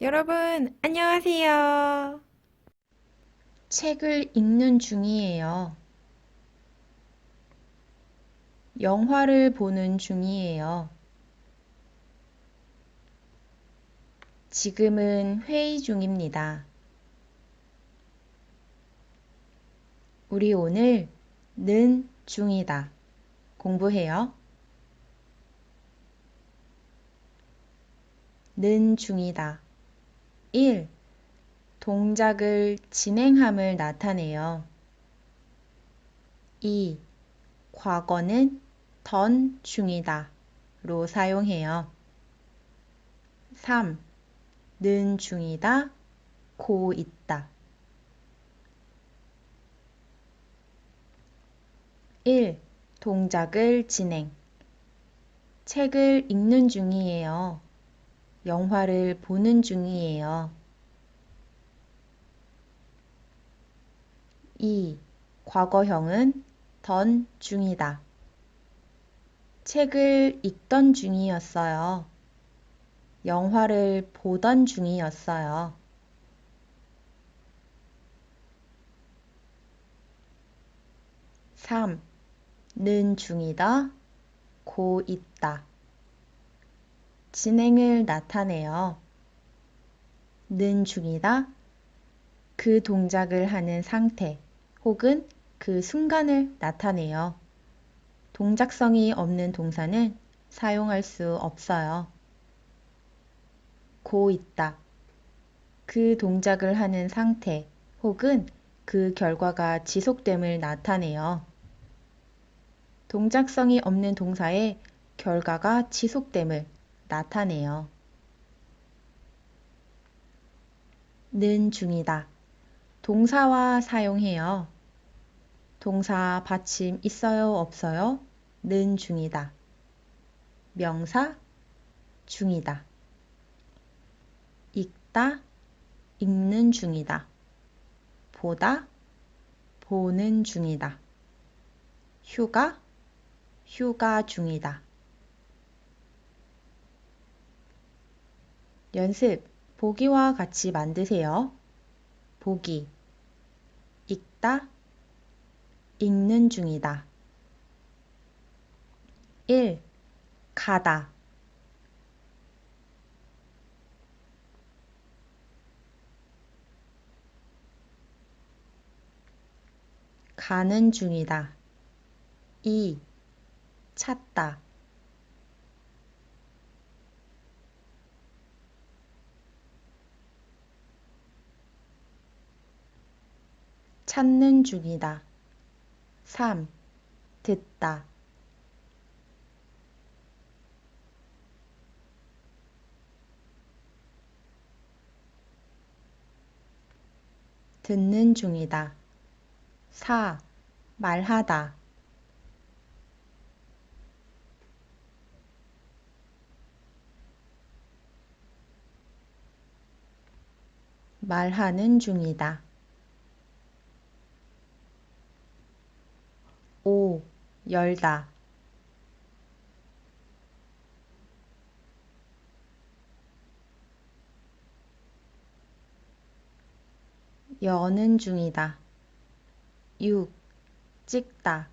여러분, 안녕하세요. 책을 읽는 중이에요. 영화를 보는 중이에요. 지금은 회의 중입니다. 우리 오늘 는 중이다. 공부해요. 는 중이다. 1. 동작을 진행함을 나타내요. 2. 과거는 던 중이다 로 사용해요. 3. 는 중이다, 고 있다. 1. 동작을 진행. 책을 읽는 중이에요. 영화를 보는 중이에요. 2. 과거형은 던 중이다. 책을 읽던 중이었어요. 영화를 보던 중이었어요. 3. 는 중이다, 고 있다. 진행을 나타내요. 는 중이다, 그 동작을 하는 상태 혹은 그 순간을 나타내요. 동작성이 없는 동사는 사용할 수 없어요. 고 있다. 그 동작을 하는 상태 혹은 그 결과가 지속됨을 나타내요. 동작성이 없는 동사의 결과가 지속됨을 나타내요. 는 중이다. 동사와 사용해요. 동사 받침 있어요, 없어요? 는 중이다. 명사 중이다. 읽다 읽는 중이다. 보다 보는 중이다. 휴가 휴가 중이다. 연습 보기와 같이 만드세요. 보기 읽다 읽는 중이다. 1. 가다 가는 중이다. 2. 찾다 찾는 중이다. 3. 듣다 듣는 중이다. 4. 말하다 말하는 중이다. 5. 열다 여는 중이다. 6. 찍다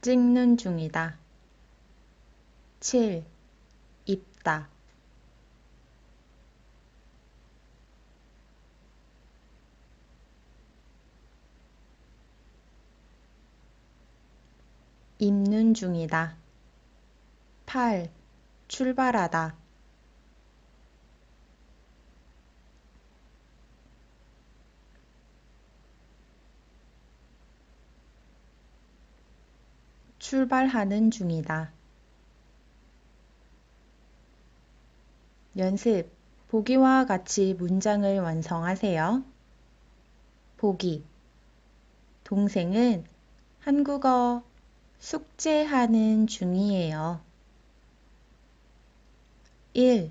찍는 중이다. 7. 입다 입는 중이다. 8. 출발하다 출발하는 중이다. 연습 보기와 같이 문장을 완성하세요. 보기 동생은 한국어 숙제하는 중이에요. 1.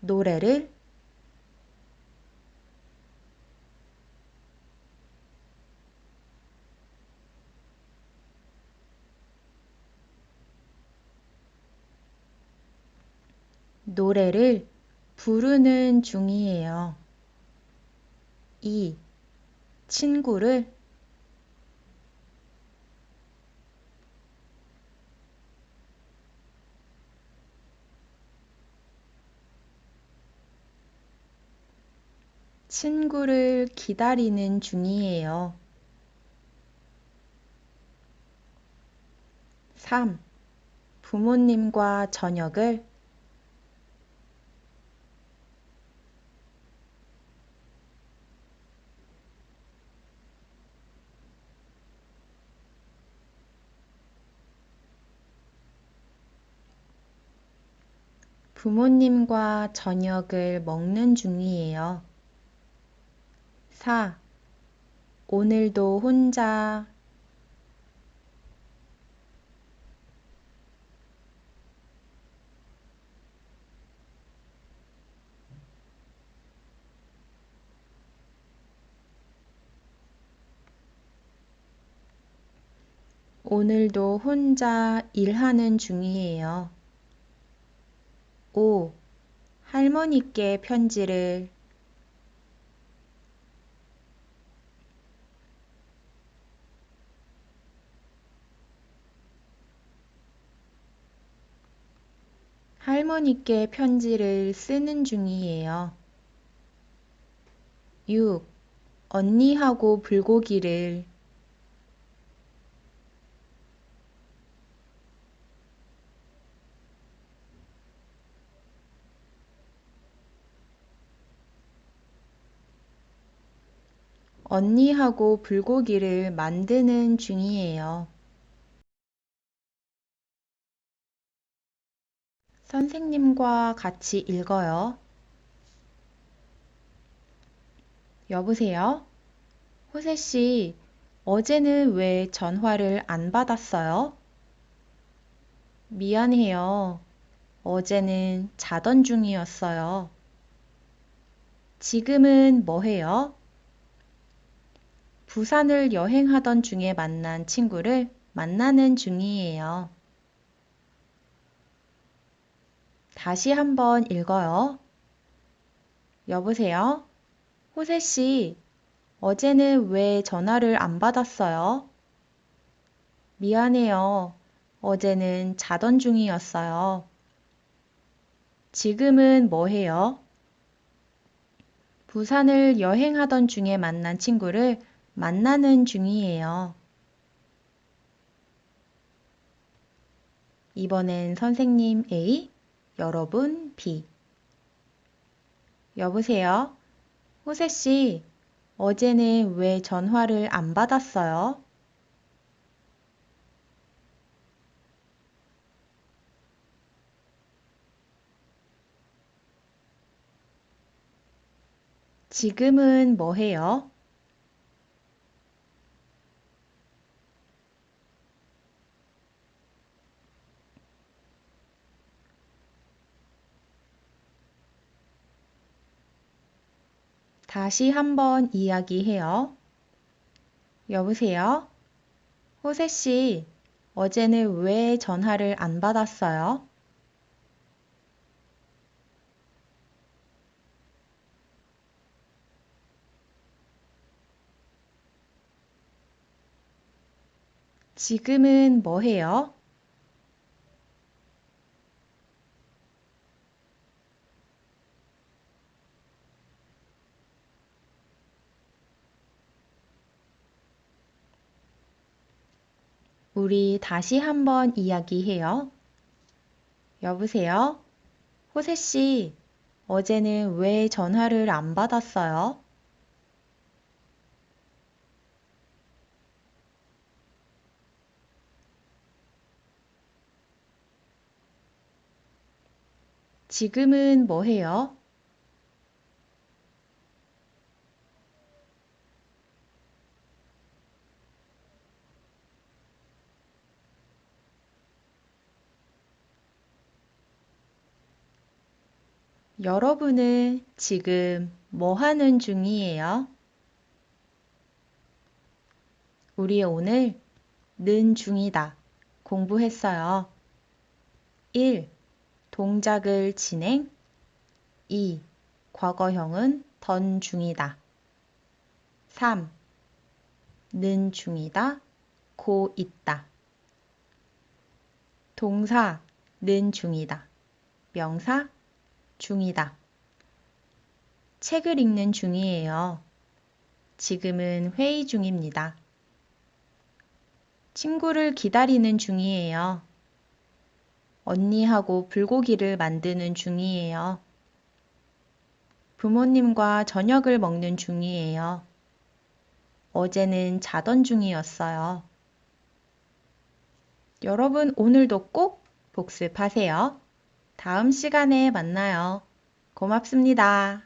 노래를 노래를 부르는 중이에요. 2. 친구를 친구를 기다리는 중이에요. 3. 부모님과 저녁을 부모님과 저녁을 먹는 중이에요. 4. 오늘도 혼자 오늘도 혼자 일하는 중이에요. 5. 할머니께 편지를 할머니께 편지를 쓰는 중이에요. 6. 언니하고 불고기를 언니하고 불고기를 만드는 중이에요. 선생님과 같이 읽어요. 여보세요? 호세 씨, 어제는 왜 전화를 안 받았어요? 미안해요. 어제는 자던 중이었어요. 지금은 뭐 해요? 부산을 여행하던 중에 만난 친구를 만나는 중이에요. 다시 한번 읽어요. 여보세요? 호세 씨, 어제는 왜 전화를 안 받았어요? 미안해요. 어제는 자던 중이었어요. 지금은 뭐 해요? 부산을 여행하던 중에 만난 친구를 만나는 중이에요. 이번엔 선생님 A, 여러분 B. 여보세요? 호세 씨, 어제는 왜 전화를 안 받았어요? 지금은 뭐 해요? 다시 한번 이야기해요. 여보세요? 호세 씨, 어제는 왜 전화를 안 받았어요? 지금은 뭐 해요? 우리 다시 한번 이야기해요. 여보세요? 호세 씨, 어제는 왜 전화를 안 받았어요? 지금은 뭐 해요? 여러분은 지금 뭐 하는 중이에요? 우리 오늘 는 중이다 공부했어요. 1. 동작을 진행 2. 과거형은 던 중이다. 3. 는 중이다. 고 있다. 동사 는 중이다. 명사 중이다. 책을 읽는 중이에요. 지금은 회의 중입니다. 친구를 기다리는 중이에요. 언니하고 불고기를 만드는 중이에요. 부모님과 저녁을 먹는 중이에요. 어제는 자던 중이었어요. 여러분 오늘도 꼭 복습하세요. 다음 시간에 만나요. 고맙습니다.